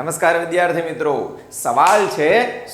નમસ્કાર વિદ્યાર્થી મિત્રો. સવાલ છે,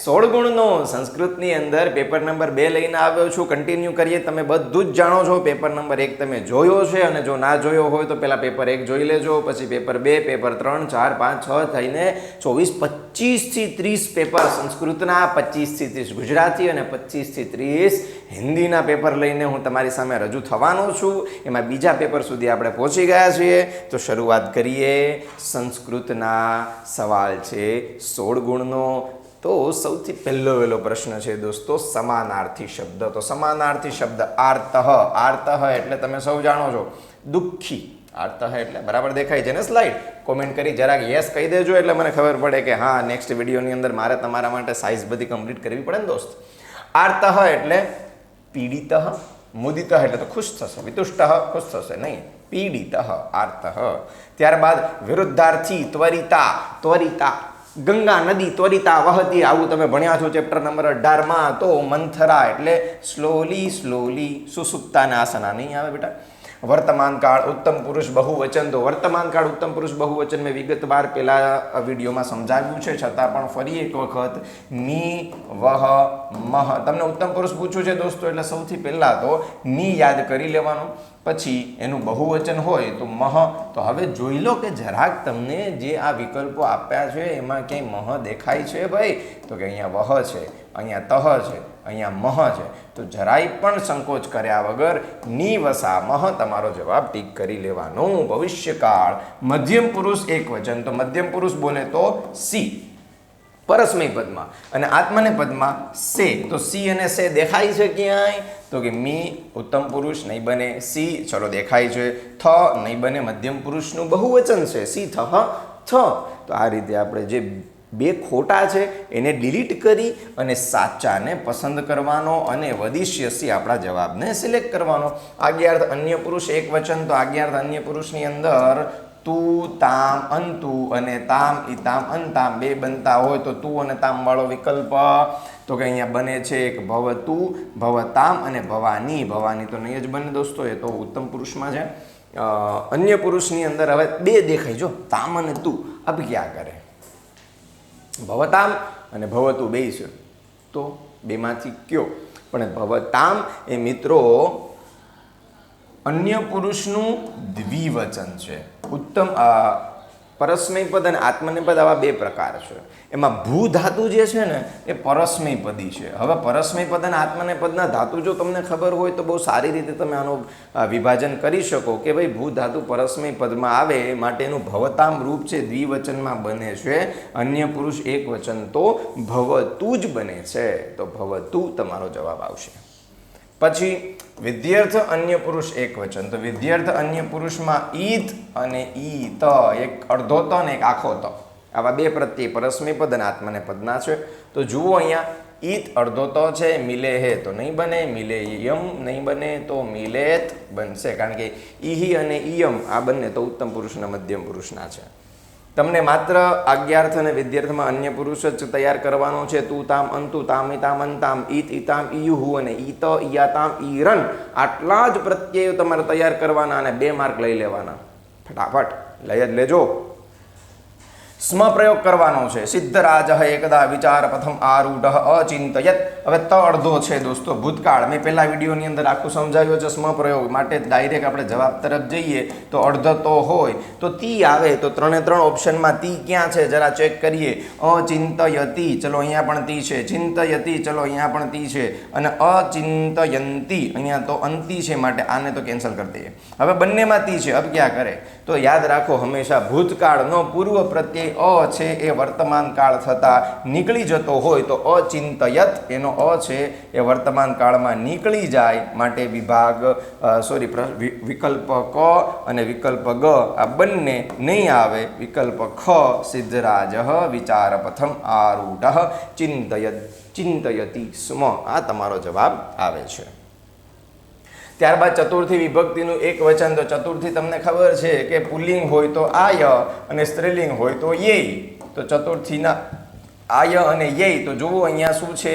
સોળ ગુણનો સંસ્કૃતની અંદર પેપર નંબર બે લઈને આવ્યો છું. કન્ટિન્યુ કરીએ, તમે બધું જ જાણો છો. પેપર નંબર એક તમે જોયો છે અને જો ના જોયો હોય તો પહેલા પેપર એક જોઈ લેજો. પછી પેપર બે, પેપર ત્રણ, ચાર, પાંચ, છ થઈને ચોવીસ પચીસથી ત્રીસ પેપર, સંસ્કૃતના પચીસથી ત્રીસ, ગુજરાતી અને પચીસથી ત્રીસ હિન્દીના પેપર લઈને હું તમારી સામે રજૂ થવાનો છું. એમાં બીજા પેપર સુધી આપણે પહોંચી ગયા છીએ. તો શરૂઆત કરીએ. સંસ્કૃતના સવાલ છે સોળ ગુણનો. તો સૌથી પહેલો વહેલો પ્રશ્ન છે દોસ્તો, સમાનાર્થી શબ્દ. તો સમાનાર્થી શબ્દ આર્તઃ. આર્તઃ એટલે તમે સૌ જાણો છો. દુઃખી. આર્તઃ એટલે. બરાબર દેખાય છે ને સ્લાઇડ કોમેન્ટ કરી જરાક યસ કહી દેજો એટલે મને ખબર પડે કે હા નેક્સ્ટ વિડીયોની અંદર મારે તમારા માટે સાઇઝ બધી કમ્પ્લીટ કરવી પડે ને દોસ્ત. આર્તઃ એટલે પીડિત મુદિત એટલે તો ખુશ થશે. વિતુષ્ટ ખુશ થશે નહીં. પીડિત આર્તઃ ત્યારબાદ વિરુદ્ધાર્થી ત્વરિતા ત્વરિતા. ગંગા નદી ત્વરિતા વહતી. આવું તમે ભણ્યા છો ચેપ્ટર નંબર અઢારમાં. તો મંથરા એટલે સ્લોલી સ્લોલી સુસુપ્તાના આસના. નહીં આવે બેટા? વર્તમાન કાળ ઉત્તમ પુરુષ બહુવચન. તો વર્તમાન કાળ ઉત્તમ પુરુષ બહુવચન મેં વિગતવાર પહેલા વિડીયોમાં સમજાવ્યું છે. છતાં પણ ફરી એક વખત મી વહ મહ. તમને ઉત્તમ પુરુષ પૂછ્યું છે દોસ્તો, એટલે સૌથી પહેલાં તો મી યાદ કરી લેવાનું. પછી એનું બહુવચન હોય તો મહ. તો હવે જોઈ લો કે જરાક તમને જે આ વિકલ્પો આપ્યા છે, એમાં ક્યાંય મહ દેખાય છે ભાઈ? તો કે અહીંયા વહ છે, અહીંયા તહ છે. અહીંયા મહ છે. તો જરાય પણ સંકોચ કર્યા વગર નિવસા મહ તમારો જવાબ ટીક કરી લેવાનો. ભવિષ્યકાળ. મધ્યમ પુરુષ એક વચન. તો મધ્યમ પુરુષ બોલે તો સી. પરસ્મય પદમાં. અને આત્મને પદમાં સે. તો સી અને સે દેખાય છે ક્યાંય? તો કે મી ઉત્તમ પુરુષ નહીં બને. સી ચલો દેખાય છે. થ નહીં બને. મધ્યમ પુરુષનું બહુવચન છે. સી થ થ. તો આ રીતે આપણે જે બે ખોટા છે, એને ડિલીટ કરી અને સાચાને પસંદ કરવાનો અને વદિશ્યસી આપણા જવાબને સિલેક્ટ કરવાનો. આજ્ઞાર્થ અન્ય પુરુષ એક વચન, તો આજ્ઞાર્થ અન્ય પુરુષની અંદર તું, તામ, અંતુ અને તામ, ઈ તામ અંતામ બે બનતા હોય, તો તું અને તામ વાળો વિકલ્પ. તો કે અહીંયા બને છે એક ભવતું ભવતામ અને ભવાની. ભવાની તો નહીં જ બને દોસ્તો, એ તો ઉત્તમ પુરુષમાં છે. અન્ય પુરુષની અંદર હવે બે દેખાય જો, તામ અને તું. અબ કરે? ભવતામ અને ભવતું બે છે તો બેમાંથી કયો પણ ભવતામ એ મિત્રો અન્ય પુરુષનું દ્વિવચન છે ઉત્તમ અ, પરસ્મય પદ અને આત્મનેપદ આવા બે પ્રકાર છે. એમાં ભૂ ધાતુ જે છે ને એ પરસ્મયપદી છે. હવે પરસ્મયપદ અને આત્મનેય પદના ધાતુ જો તમને ખબર હોય તો બહુ સારી રીતે તમે આનું વિભાજન કરી શકો કે ભાઈ ભૂ ધાતુ પરસ્મય પદમાં આવે માટેનું ભવતામ રૂપ છે દ્વિવચનમાં બને છે. અન્ય પુરુષ એક વચન તો ભવતું જ બને છે. તો ભવતું તમારો જવાબ આવશે. પછી વિદ્યાર્થ અન્ય પુરુષ એક વચન. તો વિદ્યાર્થ અન્ય પુરુષમાં ઈત અને ઈ ત એક અડધો ત અને એક આખો ત. આવા બે પ્રત્યે પરસ્મી પદ અને આત્મને પદના છે. તો જુઓ અહીંયા, ઈત અડધો ત છે, મિલે હે તો નહીં બને, મિલે યમ નહીં બને તો મિલેત બનશે. કારણ કે ઈહી અને ઈયમ આ બંને તો ઉત્તમ પુરુષના મધ્યમ પુરુષના છે. તમને માત્ર આજ્ઞાર્થ અને વિદ્યાર્થમાં અન્ય પુરુષ જ તૈયાર કરવાનો છે. તું તામ અંતુ તામ ઇતામ અંતામ, ઈત ઇતામ ઈયુહુ અને ઈત ઈયાતામ ઈરન. આટલા જ પ્રત્યયો તમારે તૈયાર કરવાના અને બે માર્ક લઈ લેવાના. ફટાફટ, લઈ જ લેજો. સ્મ પ્રયોગ કરવાનો છે. સિદ્ધરાજ એકદા વિચાર પ્રથમ આરૂઢ અચિંતયત. હવે ત અડધો છે દોસ્તો, ભૂતકાળ. મેં પહેલા વિડીયોની અંદર આખું સમજાવ્યું છે સ્મ પ્રયોગ માટે ડાયરેક્ટ આપણે જવાબ તરફ જઈએ તો અડધો તો હોય. તો તી આવે, તો ત્રણે ત્રણ ઓપ્શનમાં તી ક્યાં છે? જરા ચેક કરીએ. અચિંતયતી. ચલો અહીંયા પણ તી છે. ચિંતયતી. ચલો અહીંયા પણ તી છે. અને અચિંતયંતી. અહીંયા તો અંતિ છે, માટે આને તો કેન્સલ કરી દઈએ. હવે બંનેમાં તી છે. હવે ક્યાં કરે? તો યાદ રાખો, હંમેશા ભૂતકાળનો પૂર્વ પ્રત્યય અ છે, એ વર્તમાન કાળ થતાં નીકળી જતો હોય તો અચિંતયત, એનો અ છે, એ વર્તમાન કાળમાં નીકળી જાય માટે વિભાગ સોરી વિકલ્પ ક અને વિકલ્પ ગ આ બંને નહીં આવે. વિકલ્પ ખ, સિદ્ધરાજ વિચાર પ્રથમ આરૂઢ, ચિંતયત, ચિંતયતી સ્મ, આ તમારો જવાબ આવે છે. ત્યારબાદ ચતુર્થી વિભક્તિનું એક વચન, તો ચતુર્થી તમને ખબર છે કે પુલ્લિંગ હોય તો આય અને સ્ત્રીલિંગ હોય તો યેય. તો ચતુર્થીના આય અને યેય, તો જુઓ અહીંયા શું છે?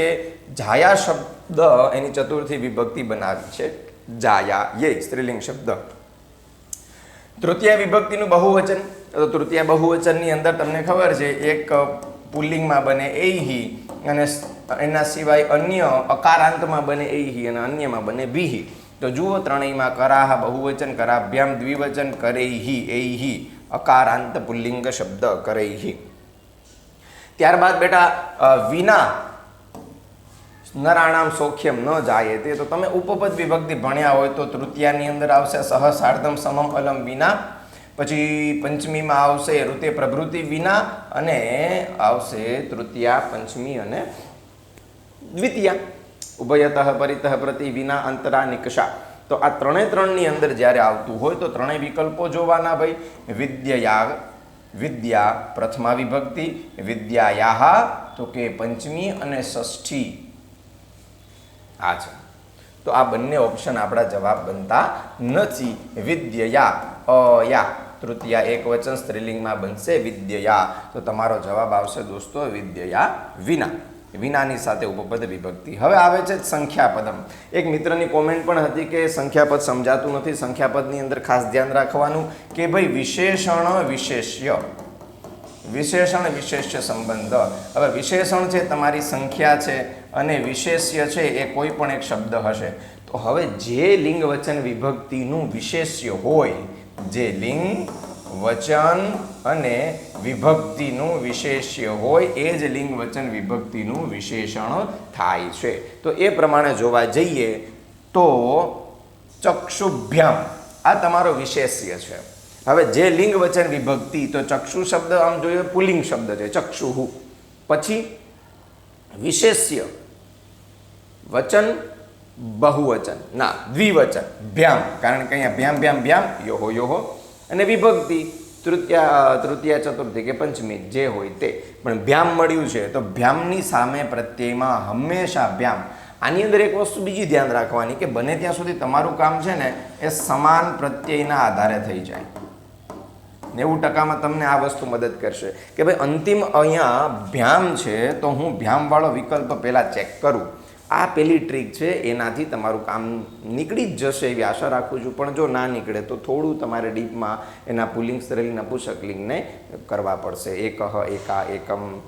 જાયા શબ્દ એની ચતુર્થી વિભક્તિ બનાવી છે. જાયા યેય, સ્ત્રીલિંગ શબ્દ. તૃતીય વિભક્તિનું બહુવચન, તો તૃતીય બહુવચનની અંદર તમને ખબર છે, એક પુલ્લિંગમાં બને એહી અને એના સિવાય અન્ય અકારાંતમાં બને એહી અને અન્યમાં બને વિહી તો જુઓ ત્રણેયમાં કરાહ બહુવચન, કરાભ્યામ દ્વિવચન કરેહી, એહી, અકારાંત પુલ્લિંગ શબ્દ કરેહી. ત્યારબાદ બેટા વિના નરાણામ સૌખ્યમ ન જાય તે. તો તમે ઉપપદ વિભક્તિ ભણ્યા હોય તો તૃતીયાની અંદર આવશે સહ સાર્ધમ સમમ અલમ વિના, પછી પંચમીમાં આવશે ઋતે પ્રભૃતિ વિના અને આવશે તૃતીયા, પંચમી અને દ્વિતીયા. ઉભયતઃ પરિતઃ પ્રતિ વિના અંતરા નિકષા. તો આ ત્રણે ત્રણની અંદર જ્યારે આવતું હોય તો ત્રણેય વિકલ્પો જોવાના ભાઈ. વિદ્યયા વિદ્યા પ્રથમા વિભક્તિ, વિદ્યાયાહ, તો કે પંચમી અને ષષ્ઠી. આ છે. તો આ બંને ઓપ્શન આપણા જવાબ બનતા નથી. વિદ્યયા અયા. તૃતીયા એક વચન સ્ત્રીલિંગમાં બનશે વિદ્યયા તો તમારો જવાબ આવશે દોસ્તો વિદ્યયા વિના. વિનાની સાથે ઉપપદ વિભક્તિ. હવે આવે છે સંખ્યાપદમ. એક મિત્રની કોમેન્ટ પણ હતી કે સંખ્યાપદ સમજાતું નથી. સંખ્યાપદની અંદર ખાસ ધ્યાન રાખવાનું કે ભાઈ વિશેષણ વિશેષ્ય. વિશેષણ વિશેષ્ય સંબંધ. હવે વિશેષણ છે, તમારી સંખ્યા છે અને વિશેષ્ય છે એ કોઈ પણ એક શબ્દ હશે. તો હવે જે લિંગ વચન વિભક્તિનું વિશેષ્ય હોય, જે લિંગ વચન અને વિભક્તિનું વિશેષ્ય હોય એ જ લિંગ વચન વિભક્તિનું વિશેષણ થાય છે. તો એ પ્રમાણે જોવા જઈએ તો ચક્ષુભ્યામ, આ તમારો વિશેષ્ય છે. હવે જે લિંગ વચન વિભક્તિ, તો ચક્ષુ શબ્દ આમ જોઈએ પુલિંગ શબ્દ છે, ચક્ષુહુ. પછી વિશેષ્ય, વચન બહુવચન. ના, દ્વિવચન, ભ્યામ. કારણ કે અહીંયા ભ્યામ ભ્યામ ભ્યામ, યોહો યોહો. અને વિભક્તિ તૃતીયા તૃતીયા ચતુર્થી કે પંચમી જે હોય તે. પણ ભ્યામ મળ્યું છે તો ભ્યામની સામે પ્રત્યયમાં હંમેશા ભ્યામ. આની અંદર એક વસ્તુ બીજી ધ્યાન રાખવાની કે બને ત્યાં સુધી તમારું કામ છે ને એ સમાન પ્રત્યયના આધારે થઈ જાય. નેવું ટકામાં તમને આ વસ્તુ મદદ કરશે કે ભાઈ અંતિમ અહીંયા ભ્યામ છે તો હું ભ્યામવાળો વિકલ્પ પહેલાં ચેક કરું. આ પેલી ટ્રીક છે, એનાથી તમારું કામ નીકળી જ જશે એવી આશા રાખું છું. પણ જો ના નીકળે, તો થોડું તમારે ડીપમાં એના પુલિંગ સ્ત્રીલિંગ નપુસકલિંગને કરવા પડશે. એકહ એકા એકમ,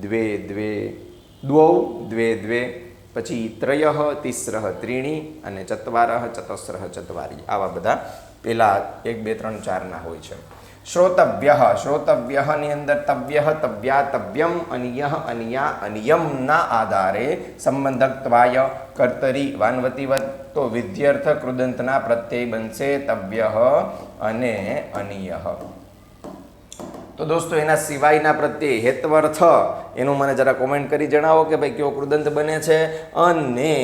દ્વે દ્વે, દ્વૌ, દ્વે દ્વે, પછી ત્રય તિસ્રઃ ત્રીણી, અને ચત્વાર ચતસ્રઃ ચત્વારી. આવા બધા પેલા એક, બે, ત્રણ, ચારના હોય છે. શ્રોતવ્ય શ્રોતવ્યની અંદર તવ્ય તવ્યા તવ્યમ અનિય અનિયા અનિયમના આધારે સંબંધકત્વાય કર્તરી વાનવતીવત તો વિદ્યર્થ કૃદંતના પ્રત્યય બનશે તવ્ય અને અનિય તો દોસ્તો એના સિવાયના પ્રત્યે હેત્વર્થ એનું મને જરા કોમેન્ટ કરી જણાવો કે ભાઈ કયો કૃદંત બને છે અને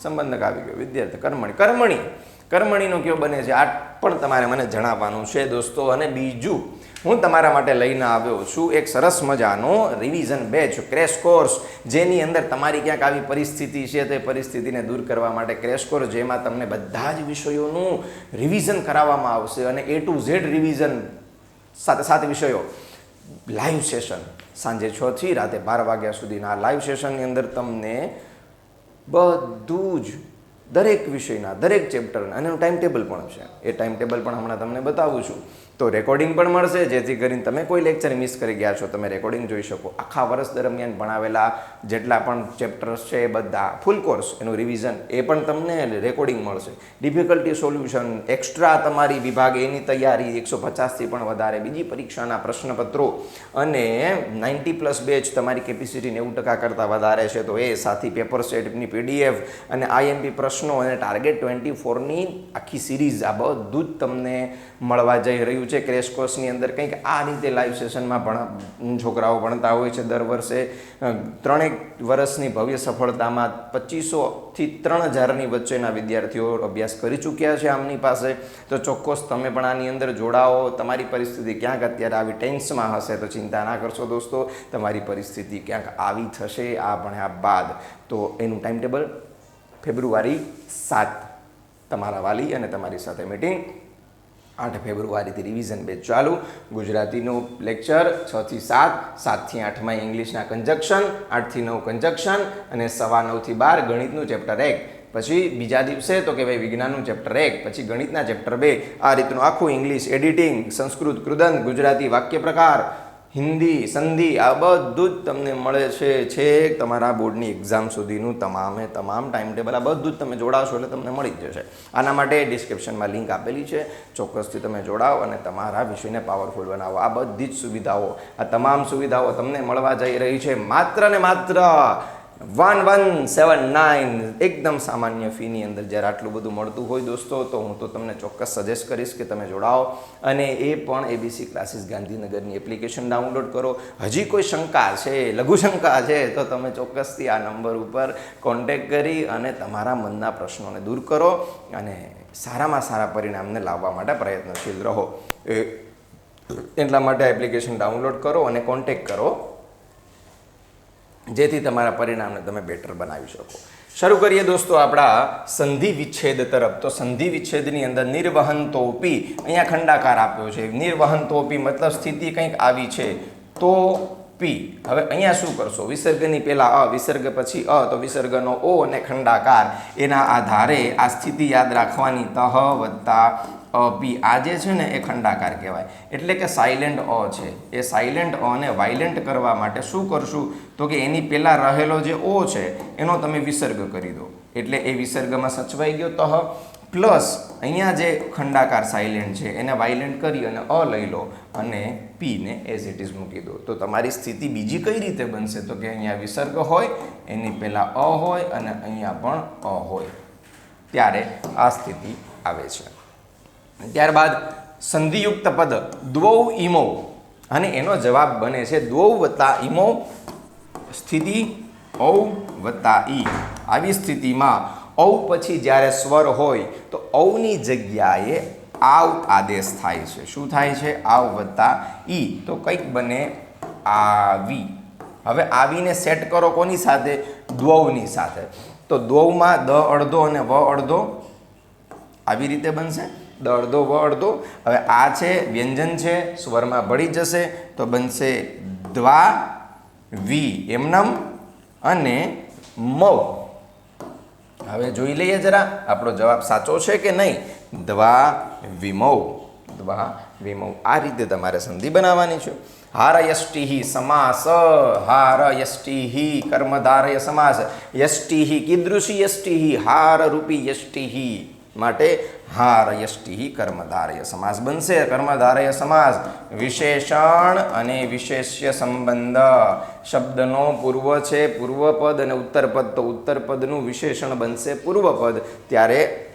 સંબંધક આવી ગયો વિદ્યાર્થી કર્મણી કર્મણી કર્મણીનો કયો બને છે, આ પણ તમારે મને જણાવવાનું છે દોસ્તો. અને બીજું, હું તમારા માટે લઈને આવ્યો છું એક સરસ મજાનો રિવિઝન બેચ ક્રેશ કોર્સ જેની અંદર તમારી ક્યાંક આવી પરિસ્થિતિ છે તે પરિસ્થિતિને દૂર કરવા માટે ક્રેશ કોર્સ જેમાં તમને બધા જ વિષયોનું રિવિઝન કરાવવામાં આવશે અને એ ટુ ઝેડ રિવિઝન સાથે સાત વિષયો. લાઈવ સેશન સાંજે છ થી રાતે બાર વાગ્યા સુધીના લાઈવ સેશનની અંદર તમને બધું જ દરેક વિષયના, દરેક ચેપ્ટરના એનું ટાઈમ ટેબલ પણ છે. એ ટાઈમ ટેબલ પણ હમણાં તમને બતાવું છું. તો રેકોર્ડિંગ પણ મળશે, જેથી કરીને તમે કોઈ લેક્ચર મિસ કરી ગયા છો, તમે રેકોર્ડિંગ જોઈ શકો. આખા વર્ષ દરમિયાન ભણાવેલા જેટલા પણ ચેપ્ટર્સ છે, એ બધા ફૂલ કોર્સ એનું રિવિઝન એ પણ તમને રેકોર્ડિંગ મળશે. ડિફિકલ્ટી સોલ્યુશન એક્સ્ટ્રા તમારી વિભાગ એની તૈયારી એકસો પચાસથી પણ વધારે. બીજી પરીક્ષાના પ્રશ્નપત્રો અને નાઇન્ટી પ્લસ બેચ તમારી કેપેસિટી નેવું ટકા કરતાં વધારે છે, તો એ સાથી પેપર સેટની પીડીએફ અને આઈએમપી પ્રશ્નો અને ટાર્ગેટ ટ્વેન્ટી ફોરની આખી સિરીઝ આ બધું જ તમને મળવા જઈ રહ્યું છે ક્રેશ કોર્સની અંદર કંઈક આ રીતે લાઈવ સેશનમાં ભણ છોકરાઓ ભણતા હોય છે દર વર્ષે ત્રણેક વર્ષની ભવ્ય સફળતામાં પચીસોથી ત્રણ હજારની વચ્ચેના વિદ્યાર્થીઓ અભ્યાસ કરી ચૂક્યા છે આમની પાસે. તો ચોક્કસ તમે પણ આની અંદર જોડાઓ. તમારી પરિસ્થિતિ ક્યાંક અત્યારે આવી ટેન્સમાં હશે તો ચિંતા ના કરશો દોસ્તો. તમારી પરિસ્થિતિ ક્યાંક આવી થશે આ ભણ્યા બાદ. તો એનું ટાઈમ ટેબલ ફેબ્રુઆરી સાત. તમારા વાલી અને તમારી સાથે મિટિંગ આઠ ફેબ્રુઆરીથી રિવિઝન બેચ ચાલુ. ગુજરાતીનું લેક્ચર છથી સાત, સાતથી આઠમાં ઇંગ્લિશના કન્જક્શન આઠથી નવ કન્જક્શન અને સવા નવથી બાર ગણિતનું ચેપ્ટર એક. પછી બીજા દિવસે તો કે ભાઈ વિજ્ઞાનનું ચેપ્ટર એક, પછી ગણિતના ચેપ્ટર બે. આ રીતનું આખું ઇંગ્લિશ એડિટિંગ સંસ્કૃત કૃદંત ગુજરાતી વાક્ય પ્રકાર હિન્દી, સંધિ, આ બધું જ તમને મળે છે છેક તમારા બોર્ડની એક્ઝામ સુધીનું તમામે તમામ ટાઈમ ટેબલ આ બધું જ તમે જોડાશો એટલે તમને મળી જ જશે. આના માટે ડિસ્ક્રિપ્શનમાં લિંક આપેલી છે. ચોક્કસથી તમે જોડાઓ અને તમારા વિષયને પાવરફુલ બનાવો. આ બધી જ સુવિધાઓ, આ તમામ સુવિધાઓ તમને મળવા જઈ રહી છે. માત્ર ને માત્ર વન વન સેવન નાઇન એકદમ સામાન્ય ફીની અંદર જ્યારે આટલું બધું મળતું હોય દોસ્તો, તો હું તો તમને ચોક્કસ સજેસ્ટ કરીશ કે તમે જોડાઓ અને એ પણ એબીસી ક્લાસીસ ગાંધીનગરની એપ્લિકેશન ડાઉનલોડ કરો. હજી કોઈ શંકા છે, લઘુ શંકા છે, તો તમે ચોક્કસથી આ નંબર ઉપર કોન્ટેક કરી અને તમારા મનના પ્રશ્નોને દૂર કરો અને સારામાં સારા પરિણામને લાવવા માટે પ્રયત્નશીલ રહો. એટલા માટે એપ્લિકેશન ડાઉનલોડ કરો અને કોન્ટેક કરો. જેથી તમારા પરિણામને તમે બેટર બનાવી શકો. શરૂ કરીએ દોસ્તો આપણા સંધિ વિચ્છેદ તરફ. તો સંધિ વિચ્છેદની અંદર નિર્વહન તોપી અહીંયા ખંડાકાર આપ્યો છે. નિર્વહન તોપી મતલબ સ્થિતિ કંઈક આવી છે. તો પી હવે અહીંયા શું કરશો? વિસર્ગની પહેલા અ, વિસર્ગ પછી અ, તો વિસર્ગનો ઓ અને ખંડાકાર. એના આધારે આ સ્થિતિ યાદ રાખવાની તહ વત્તા પી આ જે છે ને એ ખંડાકાર કહેવાય. એટલે કે સાયલેન્ટ અ છે. એ સાયલેન્ટ અને વાયલેન્ટ કરવા માટે શું કરશું? તો કે એની પહેલાં રહેલો જે ઓ છે, એનો તમે વિસર્ગ કરી દો. એટલે એ વિસર્ગમાં સચવાઈ ગયો તહ. પ્લસ અહીંયા જે ખંડાકાર સાયલેન્ટ છે, એને વાયલેન્ટ કરી અને અ લઈ લો અને પીને એઝ ઇટ ઇઝ મૂકી દો. તો તમારી સ્થિતિ બીજી કઈ રીતે બનશે? તો કે અહીંયા વિસર્ગ હોય, એની પહેલાં અ હોય અને અહીંયા પણ અ હોય. ત્યારે આ સ્થિતિ આવે છે. ત્યારબાદ સંધિયુક્ત પદ, દ્વૌ ઇમો અને એનો જવાબ બને છે દ્વૌ વત્તા ઇમો સ્થિતિ ઔ વત્તા ઈ. આવી સ્થિતિમાં ઔ પછી જ્યારે સ્વર હોય તો ઔની જગ્યાએ આવ આદેશ થાય છે. શું થાય છે? આવ વત્તા ઈ. તો કંઈક બને આવી. હવે આવીને સેટ કરો કોની સાથે? દ્વૌની સાથે. તો દ્વૌમાં દ અડધો અને વ અડધો આવી રીતે બનશે? અડધો વ અડધો હવે આ છે, વ્યંજન છે, સ્વરમાં ભળી જશે, તો બનશે દ્વા, વી, એમનમ અને મવ. હવે જોઈ લઈએ જરા, આપણો જવાબ સાચો છે કે નહીં? દ્વા વિમૌ દ્વા વિમૌ આ રીતે તમારે સંધિ બનાવવાની છે. હાર યષ્ટિહી સમાસ હાર યષ્ટિહી કર્મધારય સમાસ. યષ્ટિહી કીદૃશી યષ્ટિહી હાર રૂપી યષ્ટિહી. માટે હાર યષ્ટિહી કર્મધારય સમાસ બનશે. કર્મધારય સમાસ વિશેષણ અને વિશેષ્ય સંબંધ. શબ્દનો પૂર્વ છે પૂર્વપદ અને ઉત્તરપદ તો ઉત્તરપદનું વિશેષણ બનશે પૂર્વપદ ત્યારે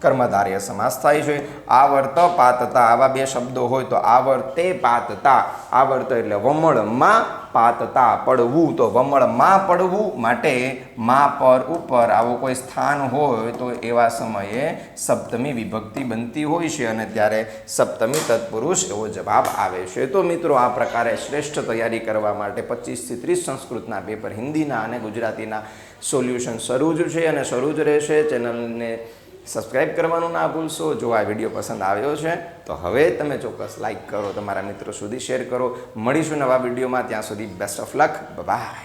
કર્મધારય સમાસ થાય છે. આવર્ત પાતતા આવા બે શબ્દો હોય તો આવર્તે પાતતા. આવર્ત એટલે વમળમાં પાતતા પડવું. તો વમળમાં પડવું માટે મા પર ઉપર આવું કોઈ સ્થાન હોય તો એવા સમયે સપ્તમી વિભક્તિ બનતી હોય છે અને ત્યારે સપ્તમી તત્પુરુષ એવો જવાબ આવે છે. તો મિત્રો આ પ્રકારે શ્રેષ્ઠ તૈયારી કરવા માટે પચીસથી ત્રીસ સંસ્કૃતના પેપર હિન્દીના અને ગુજરાતીના સોલ્યુશન શરૂ જ છે અને શરૂ જ રહેશે. ચેનલને સબસ્ક્રાઇબ કરવાનું ના ભૂલશો. જો આ વીડિયો પસંદ આવ્યો છે, તો હવે તમે ચોક્કસ લાઇક કરો, તમારા મિત્રો સુધી શેર કરો. મળીશું નવા વિડીયોમાં. ત્યાં સુધી બેસ્ટ ઓફ લક બાય